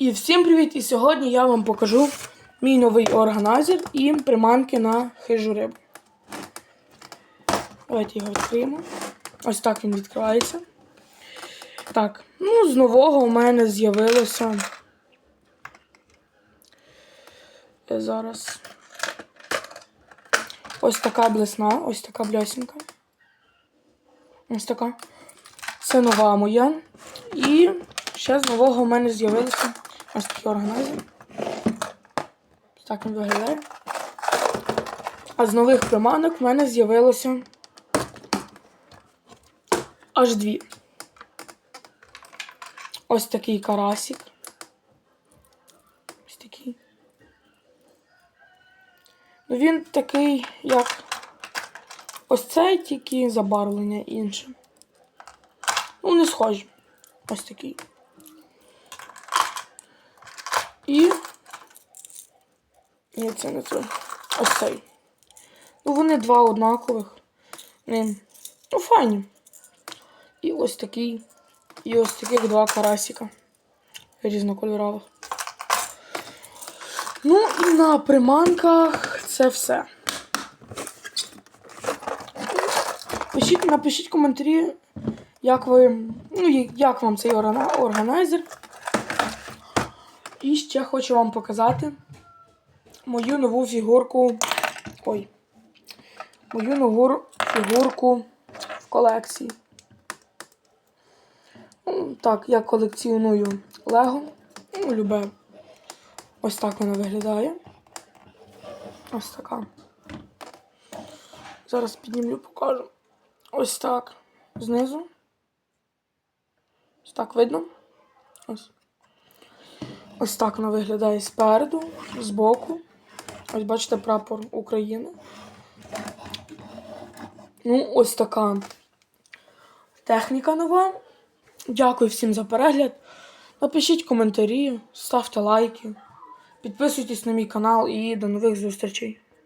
І всім привіт! І сьогодні я вам покажу мій новий органайзер і приманки на хижу рибу. Давайте його відкриємо. Ось так він відкривається. Так, ну, з нового у мене з'явилося. Е, Зараз. Ось така блесна, ось така блясінка. Ось така. Це нова моя. І ще з нового у мене з'явилося ось такий органайзер. Так він виглядає. А з нових приманок в мене з'явилося аж дві. Ось такий карасик. Ось такий. Ну він такий, як ось цей, тільки забарвлення інше. Ну, не схожі. Ось такий. І. Ні, це не той. Ось цей. Ну, вони два однакових. Не. Ну, файні. І ось такий. І ось таких два карасика. Різнокольорових. Ну, і на приманках це все. Пишіть, напишіть коментарі, як ви. Ну, як вам цей органайзер. І ще хочу вам показати мою нову фігурку. Ой. Мою нову фігурку в колекції. Ну, так, я колекціоную Лего. Ну, любе. Ось так вона виглядає. Ось така. Зараз піднімлю, покажу. Ось так. Знизу. Ось так видно. Ось. Ось так вона виглядає спереду, збоку. Ось бачите прапор України. Ну, ось така техніка нова. Дякую всім за перегляд. Напишіть коментарі, ставте лайки, підписуйтесь на мій канал і до нових зустрічей.